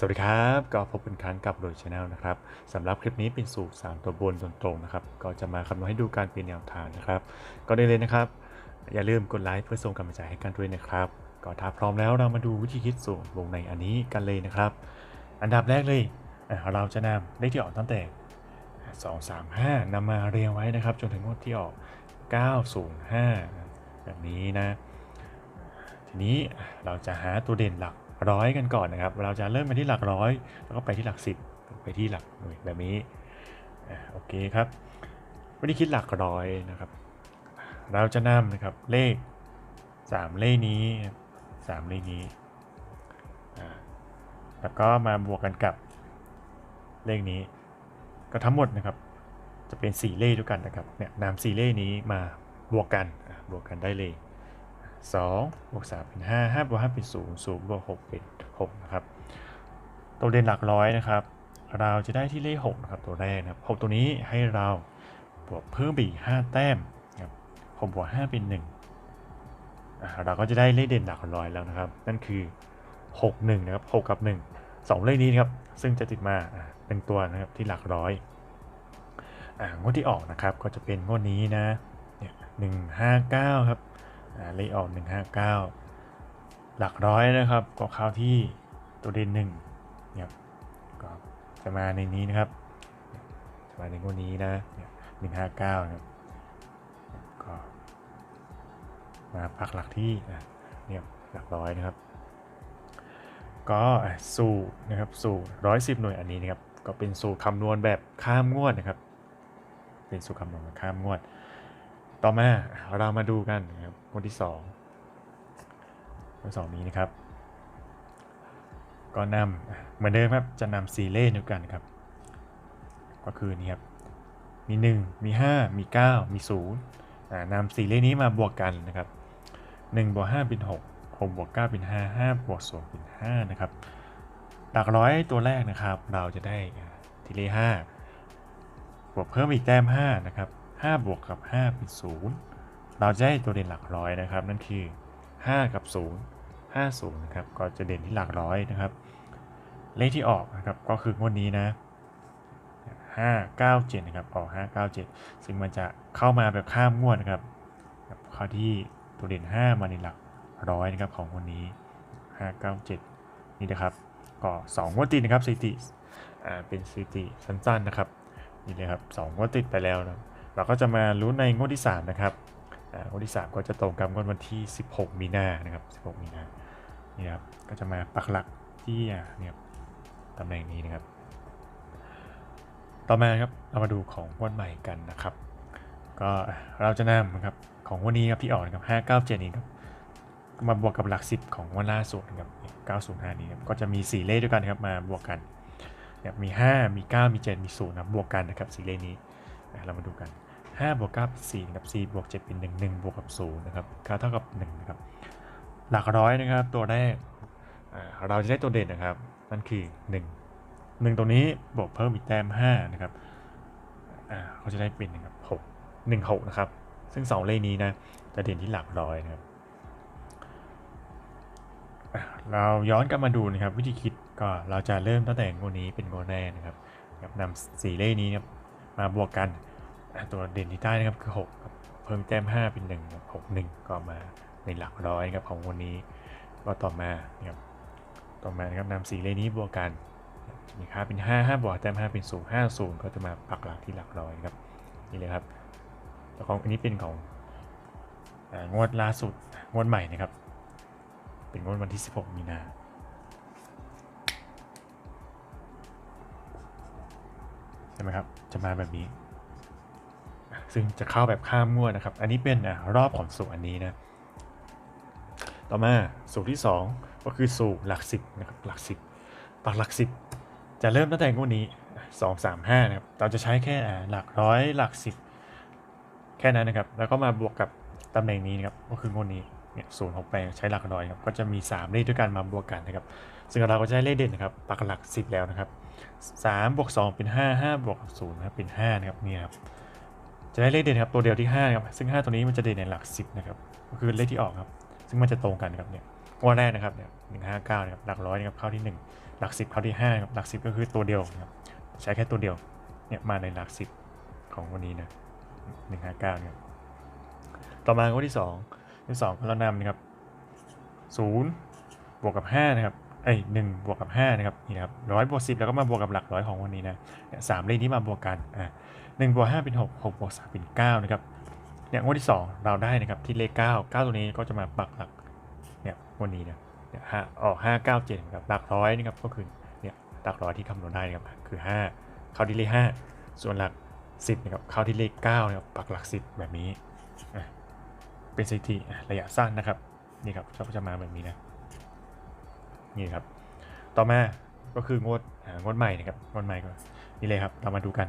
สวัสดีครับ ก็พบกันครั้งกับโดยชาแนลนะครับสำหรับคลิปนี้เป็นสูตร 3 ตัวบนตรงๆนะครับ ก็จะมาคำนวณให้ดูการเปลี่ยนแนวทางนะครับ ก็ได้เลยนะครับ อย่าลืมกดไลค์เพื่อส่งกำลังใจให้กันด้วยนะครับ ก็ถ้าพร้อมแล้วเรามาดูวิธีคิดสูตรวงในอันนี้กันเลยนะครับ อันดับแรกเลยเราจะนำเลขที่ออกตั้งแต่ 2 3 5นำมาเรียงไว้นะครับ จนถึงงวดที่ออก 905 แบบนี้นะ ทีนี้เราจะหาตัวเด่นหลัก ร้อยกันก่อนนะครับ เราจะเริ่มไปที่หลักร้อย แล้วก็ไปที่หลักสิบไปที่หลักหน่วยแบบนี้โอเคครับวิธีคิดหลักร้อยนะครับ เราจะนำนะครับเลข 3 เลขนี้สามเลขนี้ แล้วก็มาบวกกันกับเลขนี้ ก็ทั้งหมดนะครับ จะเป็น 4 เลขด้วยกันนะครับ เนี่ยนำ4เลขนี้มาบวกกัน บวกกันได้เลย 2บวก3เป็น5 5บวก5เป็น0 0บวก6เป็น6นะครับ ตัวเด่นหลักร้อยนะครับ เราจะได้ที่เลข6นะครับตัวแรกนะครับ6ตัวนี้ให้เราบวกเพิ่มไปอีก5แต้มนะครับ6บวก5เป็น1อะเราก็จะได้เลขเด่นหลักร้อยแล้วนะครับ นั่นคือ 6 1นะครับ6กับ 1 2 เลขนี้นะครับ ซึ่งจะติดมาเป็นตัวนะครับที่หลักร้อยอ่างวดที่ออกนะครับก็จะเป็นงวดนี้นะหนึ่งห้าเก้าครับ เลขออก159 หลักร้อยนะครับก็เข้าที่ตัวเด่นหนึ่งเนี่ยก็จะมาในนี้นะครับจะมาในงวดนี้นะเนี่ย159นะครับก็มาปักหลักที่เนี่ยหลักร้อยนะครับ ก็สูตรนะครับสูตรร้อยสิบหน่วยอันนี้นะครับก็เป็นสูตรคำนวณแบบข้ามงวดนะครับ เป็นสูตรคำนวณแบบข้ามงวด ต่อมาเรามาดูกันนะครับงวดที่สองงวดที่สองนี้นะครับ ก็นำเหมือนเดิมครับจะนำสี่เลขด้วยกันครับ ก็คือนี่ครับมี 1 มี 5 มี 9 มี0อ่านำสี่เลขนี้มาบวกกันนะครับ1บวก5เป็น6 6บวก9เป็น5 5บวก2เป็น5นะครับหลักร้อยตัวแรกนะครับ เราจะได้ทีเลข5บวกเพิ่มอีกแต้ม5นะครับ 5 บวกกับ 5 เป็น 0 เราจะได้ตัวเด่นหลักร้อยนะครับ นั่นคือ 5 กับ 0 5 0นะครับ ก็จะเด่นที่หลักร้อยนะครับ เลขที่ออกนะครับ ก็คืองวดนี้นะ 5 9 7 นะครับ ออก 5 9 7 ซึ่งมันจะเข้ามาแบบข้ามงวดนะครับแบบข้าที่ตัวเด่น 5 มาในหลักร้อยนะครับของวันนี้ 5 9 7 นี่นะครับ ก็2งวดติดนะครับสถิติ อ่า เป็นสถิติสั้นๆนะครับ นี่เลยครับ2งวดติดไปแล้วนะ เราก็จะมารู้ในงวดที่ 3 นะครับงวดที่ 3 ก็จะตรงกับงวดวันที่ 16 มีนานะครับ 16 มีนานี่ครับก็จะมาปักหลักที่เนี่ยตำแหน่งนี้นะครับ ต่อมาครับเรามาดูของงวดใหม่กันนะครับ ก็เราจะนำนะครับของวันนี้ครับที่ออกนะครับ597นี้ครับมาบวกกับหลัก 10 ของวันล่าสุดนะครับ905 นี้ครับก็จะมี 4 เลขด้วยกันครับมาบวกกันนะครับมี 5 มี 9 มี 7 มี0นะครับบวกกันนะครับ4เลขนี้ เรามาดูกัน 5 บวก9เป็น4นะครับ4บวก7เป็น1 1บวกกับ0นะครับค่าเท่ากับ1นะครับหลักร้อยนะครับตัวแรกเราจะได้ตัวเด่นนะครับ นั่นคือ 1 1 ตัวนี้บวกเพิ่มอีกแต้ม5นะครับเขาจะได้เป็นนะครับ6 1 6นะครับซึ่ง 2 เลขนี้นะจะเด่นที่หลักร้อยนะครับเราย้อนกลับมาดูนะครับวิธีคิดก็เราจะเริ่มตั้งแต่งวดนี้เป็นงวดแรกนะครับครับนำสี่เลขนี้ครับ มาบวกกันตัวเด่นที่ใต้นะครับคือ6ครับเพิ่มแต้ม5เป็น1ครับ6 1 ก็มาในหลักร้อยครับของวันนี้ก็ต่อมานะครับต่อมานะครับนำสีเลนี้บวกกันมีค่าเป็น 5 5 บวกแต้ม5เป็น 0 5 0 ก็จะมาปักหลักที่หลักร้อยครับนี่เลยครับแล้วของอันนี้เป็นของงวดล่าสุดงวดใหม่นะครับ เป็นงวดวันที่ 16 มีนา ช่ไหมครับ จะมาแบบนี้ ซึ่งจะเข้าแบบข้ามงวดนะครับ อันนี้เป็นอะรอบของสูตรอันนี้นะ ต่อมาสูตรที่ 2 ก็คือสูตรหลัก10นะครับหลัก10ปักหลัก 10 จะเริ่มตั้งแต่งวดนี้ 2 3 5นะครับ เราจะใช้แค่หลักร้อยหลัก 10 แค่นั้นนะครับ แล้วก็มาบวกกับตำแหน่งนี้นะครับ ก็คืองวดนี้เนี่ยศูนย์หกแปดใช้หลักร้อยครับ ก็จะมี 3 เลขด้วยกันมาบวกกันนะครับ ซึ่งเราก็จะได้เลขเด่นนะครับปักหลัก 10 แล้วนะครับ3บวก2เป็น 5 5บวก0นะครับเป็น5นะครับเนี่ยครับจะได้เลขเด่นครับตัวเดียวที่5ครับซึ่ง 5 ตัวนี้มันจะเด่นในหลัก 10นะครับก็คือเลขที่ออกครับ ซึ่งมันจะตรงกันครับเนี่ยงวดแรกนะครับเนี่ยหนึ่งห้าเก้านะครับหลักร้อยนะครับเข้าที่หนึ่งหลักสิบเข้าที่ห้านะครับหลักสิบก็คือตัวเดียวครับใช้แค่ตัวเดียวเนี่ยมาในหลักสิบของวันนี้นะหนึ่งห้าเก้าเนี่ยต่อมางวดที่สองที่สองเรานำนะครับศูนย์บวกกับห้านะครับ เอ้ยหนึ่งบวกกับห้านะครับนี่นะครับร้อยบวกสิบแล้วก็มาบวกกับหลักร้อยของวันนี้นะสามเลขนี้มาบวกกันอ่าหนึ่งบวกห้าเป็นหกหกบวกสามเป็นเก้านะครับเนี่ยงวดที่สองเราได้นะครับที่เลขเก้าเก้าตัวนี้ก็จะมาปักหลักเนี่ยวันนี้นี่ยเนี่ยห้าออกห้าเก้าเจ็ดครับหลักร้อยนี่ครับก็คือเนี่ยหลักร้อยที่คำนวณได้นะครับคือห้าเข้าที่เลขห้าส่วนหลักสิบนะครับเข้าที่เลขเก้านะครับปักหลักสิบแบบนี้อะเป็นสถิติระยะสั้นนะครับนี่ครับก็จะมาแบบนี้นะ นี่ครับ ต่อมาก็คืองวดงวดใหม่นะครับงวดใหม่ก็นี่เลยครับเรามาดูกัน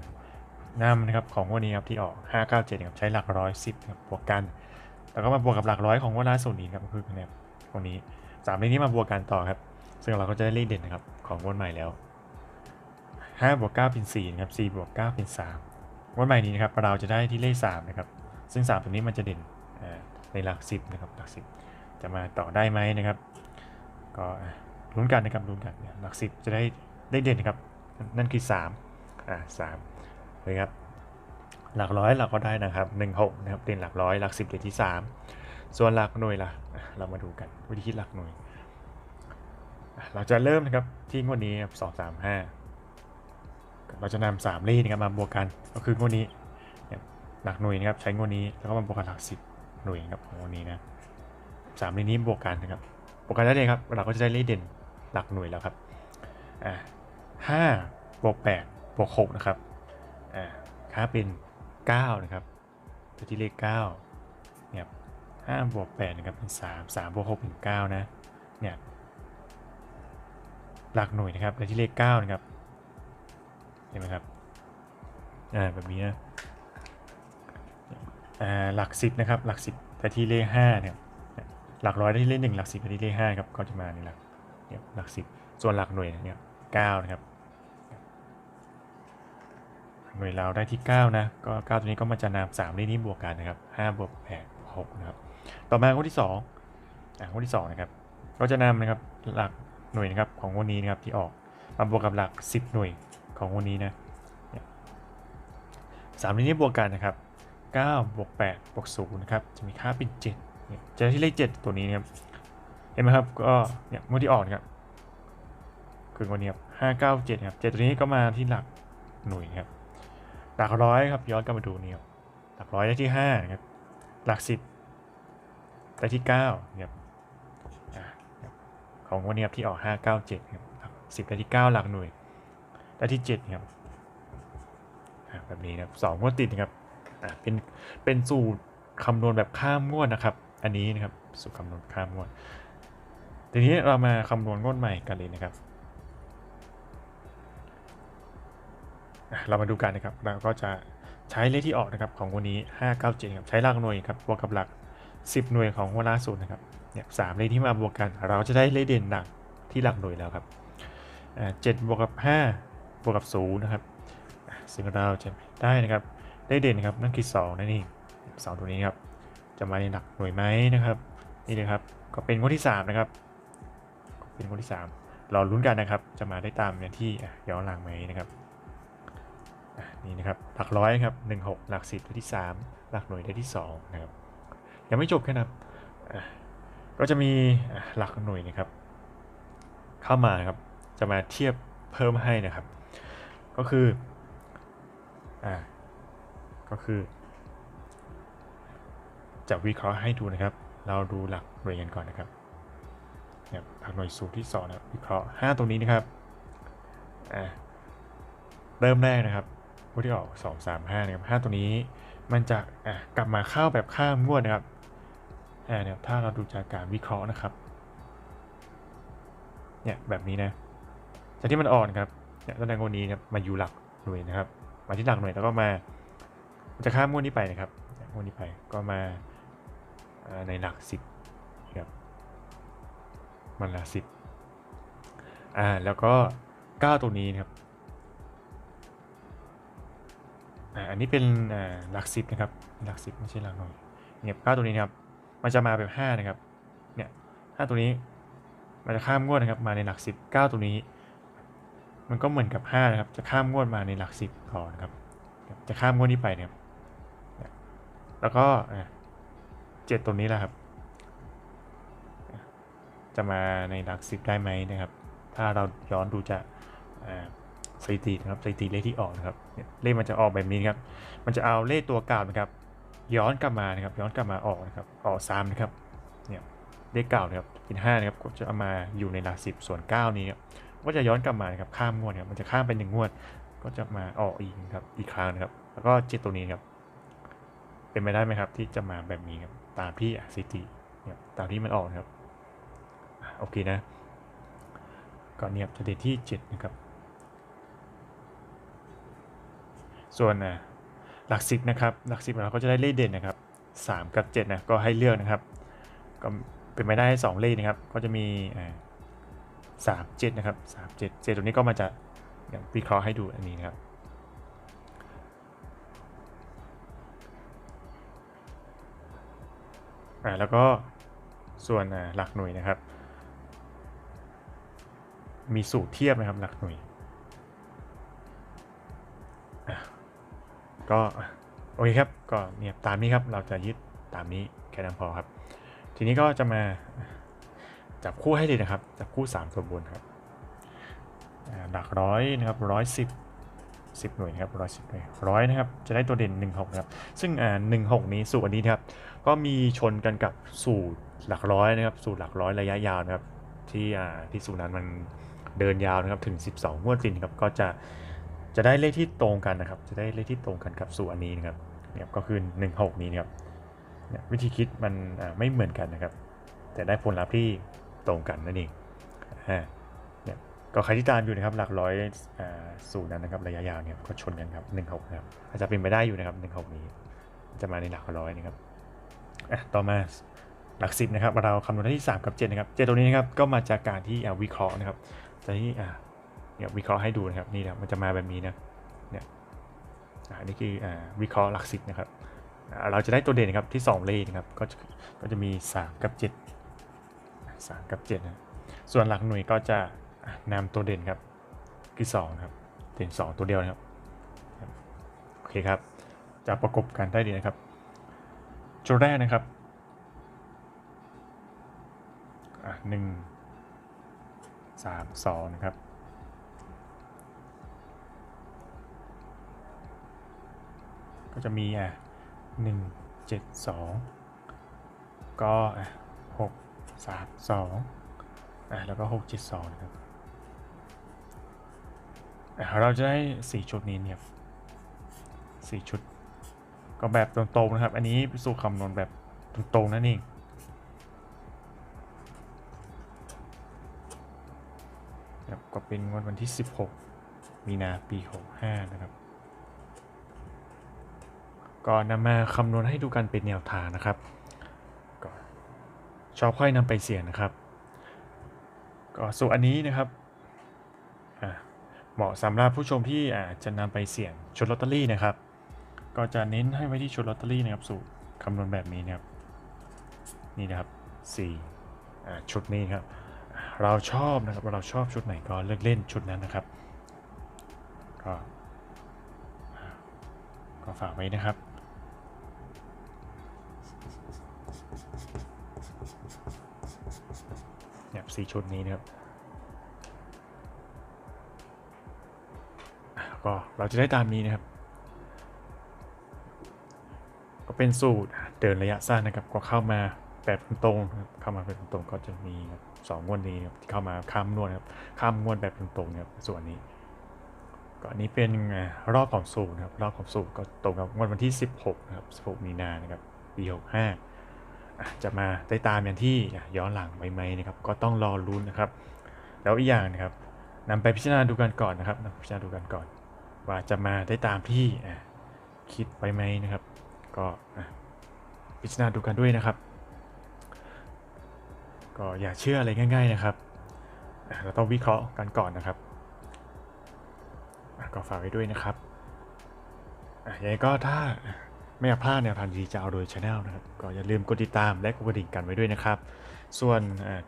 นำนะครับของงวดนี้ครับที่ออก 597ครับใช้หลักร้อยสิบครับบวกกันแล้วก็มาบวกกับหลักร้อยของงวดล่าสุดนี้ครับก็คือเนี่ยตรงนี้สามเลขนี้มาบวกกันต่อครับ ซึ่งเราก็จะได้เลขเด่นนะครับของงวดใหม่แล้ว5บวก9เป็น4นะครับ4บวก9เป็น3งวดใหม่นี้นะครับเราจะได้ที่เลข3นะครับ ซึ่ง3ตัวนี้มันจะเด่นในหลัก 10นะครับหลัก 10 จะมาต่อได้ไหมนะครับ ก็ ลุ้นกันนะครับลุ้นกันเนี่ยหลัก10จะได้ได้เด่นนะครับ นั่นคือ3อ่า3เลยครับหลักร้อยเราก็ได้นะครับ1 6นะครับเด่นหลักร้อยหลัก10เด่นที่ 3 ส่วนหลักหน่วยล่ะอะเรามาดูกันวิธีคิดหลักหน่วย เราจะเริ่มนะครับที่งวดนี้สองสามห้าเราจะนำสามเลขนะครับมาบวกกันก็คืองวดนี้เนี่ยหลักหน่วยนะครับใช้งวดนี้แล้วก็มาบวกกับหลักสิบหน่วยนะครับของงวดนี้นะสามเลขนี้บวกกันนะครับบวกกันได้เลยครับเราก็จะได้เลขเด่น หลักหน่วยแล้วครับอ่าห้าบวกแปดบวกหกนะครับอ่าค่าเป็น9นะครับตัวที่เลข9เนี่ยห้าบวก8นะครับเป็น3 3บวก6เป็น9นะเนี่ยหลักหน่วยนะครับและที่เลข9นะครับเห็นไหมครับอ่าแบบนี้นะอ่าหลัก10นะครับหลัก10แต่ที่เลข5เนี่ยหลักร้อยได้ที่เลข1หลัก10แต่ที่เลข5ครับก็จะมาในหลัก เนี่ยหลัก10ส่วนหลักหน่วยเนี่ย9นะครับหน่วยเราได้ที่ 9 นะ ก็ 9 ตัวนี้ก็มาจะนำ3เลขนี้บวกกันนะครับ5บวก8 6นะครับ ต่อมางวดที่2อ่างวดที่2นะครับก็จะนำนะครับหลักหน่วยนะครับของวดนี้นะครับที่ออกมาบวกกับหลัก 10 หน่วยของวดนี้นะสามเลขนี้บวกกันนะครับ9บวก8บวก0นะครับจะมีค่าเป็น7เนี่ยเจอที่เลข 7 ตัวนี้นะครับ เห็นไหมครับ ก็เนี่ยงวดที่ออกนครับคืองวดนี้ครับ597ครับ7ตัวนี้ก็มาที่หลักหน่วยครับ หลักร้อยครับย้อนกลับมาดูเนี่ครับหลักร้อยได้ที่ห้าครับ หลักสิบได้ที่เก้าเนี่ยอะครับของวันนี้ครับที่ออกห้าเก้าเจ็ดครับสิบได้ที่เก้าหลักหน่วยได้ที่เจ็ดครับแบบนี้นะครับสองงวดติดนะครับเป็นเป็นสูตรคำนวณแบบข้ามงวดนะครับ อันนี้นะครับสูตรคำนวณข้ามงวด ทีนี้เรามาคำนวณงวดใหม่กันเลยนะครับ เรามาดูกันนะครับ เราก็จะใช้เลขที่ออกนะครับของวันนี้ 597ครับ ใช้หลักหน่วยครับ บวกกับหลัก 10 หน่วยของวันล่าสุดนะครับ เนี่ยสามเลขที่มาบวกกัน เราจะได้เลขเด่นหลักที่หลักหน่วยแล้วครับเจ็ดบวกกับ 5 บวกกับ0นะครับอะซึ่งเราจะได้นะครับได้เด่นนะครับ นั่นคือ2นั่นเองสองตัวนี้ครับ จะมาในหลักหน่วยไหมนะครับ นี่นะครับ ก็เป็นงวดที่ 3 นะครับ เป็นงวดที่3เราลุ้นกันนะครับ จะมาได้ตามอย่างที่ย้อนหลังไหมนะครับนี่นะครับหลักร้อยครับหนึ่งหกหลักสิบได้ที่สามหลักหน่วยได้ที่สองนะครับยังไม่จบแค่นั้นอะก็จะมีหลักหน่วยนะครับ เข้ามาครับจะมาเทียบเพิ่มให้นะครับ ก็คืออ่าก็คือจะวิเคราะห์ให้ดูนะครับ เราดูหลักหน่วยกันก่อนนะครับ นี่ยหลักหน่วยสูตรที่สองนะวิเคราะห์ห้าตรงนี้นะครับอ่าเริ่มแรกนะครับผู้ที่ออก 2 3 5นะครับ5ตัวนี้มันจะอะกลับมาเข้าแบบข้ามงวดนะครับอ่าเนี่ยถ้าเราดูจากการวิเคราะห์นะครับเนี่ยแบบนี้นะจากที่มันอ่อนครับเนี่ยตำแหน่งงวดนี้นะมาอยู่หลักหน่วยนะครับ มาที่หลักหน่วยแล้วก็มาจะข้ามงวดนี้ไปนะครับงวดนี้ไปก็มาในหลัก10ครับ มันลัก10อ่า แล้วก็ 9 ตัวนี้นะครับอ่าอันนี้เป็นอ่าหลักสิบนะครับ หลักสิบไม่ใช่หลักหน่วยเนี่ยเก้าตัวนี้นะครับ มันจะมาแบบห้านะครับ เนี่ยห้าตัวนี้มันจะข้ามงวดนะครับ มาในหลัก10 9ตรงนี้ มันก็เหมือนกับ5นะครับ จะข้ามงวดมาในหลัก10ก่อนะครับ จะข้ามงวดนี้ไปนะครับเนี่ยแล้วก็เจ็ดตรงนี้แหละครับ จะมาในหลัก 10 ได้ไหมนะครับ ถ้าเราย้อนดูจะอ่าสถิตินะครับสถิติเลขที่ออกนะครับเนี่ยเลขมันจะออกแบบนี้นครับ มันจะเอาเลขตัวเก่านะครับ ย้อนกลับมานะครับ ย้อนกลับมาออกนะครับ ออกซ้ำนะครับ เนี่ยเลขเก่านะครับเป็นห้านะครับ ก็จะเอามาอยู่ในหลักสิบส่วนเก้านี้ครับก็จะย้อนกลับมานะครับ ข้ามงวดครับ มันจะข้ามไปหนึ่งงวด ก็จะมาออกอีกครับ อีกครั้งนะครับ แล้วก็เจ็ดตัวนี้ครับ เป็นไปได้ไหมครับ ที่จะมาแบบนี้ครับ ตามที่สถิติเนี่ยตามที่มันออกนะครับ โอเคนะก่อนเนี่ยจะเด่นที่เจ็ดนะครับ ส่วนอะหลักสิบนะครับ หลักสิบเราก็จะได้เลขเด่นนะครับสามกับเจ็ดนะ ก็ให้เลือกนะครับ ก็เป็นไปได้สองเลขนะครับ ก็จะมีอ่าสามเจ็ดนะครับสามเจ็ดเจ็ดตัวนี้ก็มาจากอย่างวิเคราะห์ให้ดูอันนี้นะครับ อ่าแล้วก็ส่วนอ่าหลักหน่วยนะครับ มีสูตรเทียบนะครับหลักหน่วยก็โอเคครับก็เนี่ยตามนี้ครับเราจะยึดตามนี้แค่นั้นพอครับ ทีนี้ก็จะมาจับคู่ให้เลยนะครับ จับคู่ 3 ตัวบนครับหลักร้อยนะครับร้อยสิบสิบหน่วยนะครับร้อยสิบหน่วยร้อยนะครับ จะได้ตัวเด่น1 6นะครับ ซึ่งอ่าหนึ่งหกนี้สูตรอันนี้นะครับ ก็มีชนกันกับสูตรหลักร้อยนะครับ สูตรหลักร้อยระยะยาวนะครับ ที่อ่าที่สูตรนั้นมัน เดินยาวนะครับถึง 12 งวดติดนครับก็จะจะได้เลขที่ตรงกันนะครับ จะได้เลขที่ตรงกันกับสูตรอันนี้นะครับเนี่ยก็คือ 16 นี้นะครับเนี่ยวิธีคิดมันไม่เหมือนกันนะครับ แต่ได้ผลลัพธ์ที่ตรงกันนั่นเองเนี่ยก็ใครที่ตามอยู่นะครับหลักร้อยสูตรนั้นนะครับระยะยาวเนี่ยก็ชนกันครับ 16นะครับอาจจะเป็นไปได้อยู่นะครับ 16 นี้ จะมาในหลักร้อยนะครับอะต่อมาหลักสิบนะครับเราคำนวณได้ที่ 3 กับ 7 นะครับเจตัวนี้นะครับก็มาจากการที่วิเคราะห์นะครับ จะที่อ่าเนี่ยวิเคราะห์ให้ดูนะครับนี่นะมันจะมาแบบนี้นะเนี่ยอ่านี่คืออ่าวิเคราะห์หลักสิบนะครับเราจะได้ตัวเด่นนะครับที่ 2 เลขนะครับก็จะก็จะมี 3 กับ 7 3 กับ 7 นะส่วนหลักหน่วยก็จะนำตัวเด่นครับที่2นะครับเด่น 2 ตัวเดียวนะครับโอเคครับจะประกบกันได้ดีนะครับจุดแรกนะครับหนึ่ง สามสองนะครับ ก็จะมีอะหนึ่งเจ็ดสองก็อะหกสามสองอะแล้วก็หกเจ็ดสองนะครับเราจะได้สี่ชุดนี้เนี่ยสี่ชุด ก็แบบตรงๆนะครับ อันนี้สูตรคำนวณแบบตรงๆนั่นเอง ก็เป็นงวดวันที่ 16 มีนาปี 65 นะครับ ก็นำมาคำนวณให้ดูกันเป็นแนวทางนะครับก็ชอบค่อยนำไปเสี่ยงนะครับก็ส่วนอันนี้นะครับอะเหมาะสำหรับผู้ชมที่อาจจะนำไปเสี่ยงชุดลอตเตอรี่นะครับ ก็จะเน้นให้ไว้ที่ชุดลอตเตอรี่นะครับสูตรคำนวณแบบนี้นะครับ นี่นะครับ4อ่าชุดนี้ครับ เราชอบนะครับเราชอบชุดไหนก็เลือกเล่นชุดนั้นนะครับก็ก็ฝากไว้นะครับเนี่ยสี่ชุดนี้นะครับก็เราจะได้ตามนี้นะครับ ก็เป็นสูตรเดินระยะสั้นนะครับก็เข้ามา แบบตรงครับเข้ามาแบบตรงก็จะมีสองงวดนี้ที่เข้ามาข้ามนวดครับข้ามงวดแบบตรงๆนะครับส่วนนี้ก็อันนี้เป็นรอบของสูตรนะครับรอบของสูตรก็ตรงกับงวดวันที่ 16นะครับ16 มีนานะครับปี65จะมาได้ตามอย่างที่ย้อนหลังไปไหมนะครับ ก็ต้องรอลุ้นนะครับ แล้วอีกอย่างนะครับนำไปพิจารณาดูกันก่อนนะครับนำไปพิจารณาดูกันก่อน ว่าจะมาได้ตามที่คิดไว้ไหมนะครับ ก็พิจารณาดูกันด้วยนะครับ ก็อย่าเชื่ออะไรง่าย ๆนะครับ เราต้องวิเคราะห์กันก่อนนะครับ ก็ฝากไว้ด้วยนะครับยังไงก็ถ้าไม่อยากพลาดแนวทางดีจะเอาโดยช anel นะครับ ก็อย่าลืมกดติดตามและกดกระดิ่งกันไว้ด้วยนะครับ ส่วน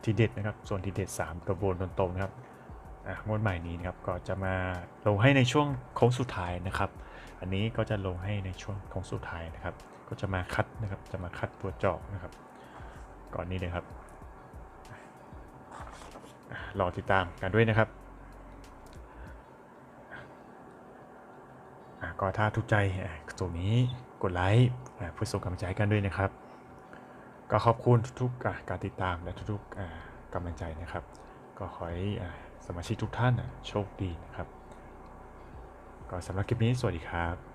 ทีเด็ดนะครับ ส่วนทีเด็ด 3 ตัวบนตรงๆนะครับงวดใหม่นี้นะครับ ก็จะมาลงให้ในช่วงโค้งสุดท้ายนะครับ อันนี้ก็จะลงให้ในช่วงโค้งสุดท้ายนะครับ ก็จะมาคัดนะครับ จะมาคัดตัวเจาะนะครับ ก่อนนี้เลยครับ รอติดตามกันด้วยนะครับอะก็ถ้าถูกใจอะตรงนี้กดไลค์เพื่อส่งกำลังใจกันด้วยนะครับ ก็ขอบคุณทุกๆการติดตามและทุกๆกำลังใจนะครับ ก็ขอให้สมาชิกทุกท่านโชคดีนะครับ ก็สำหรับคลิปนี้สวัสดีครับ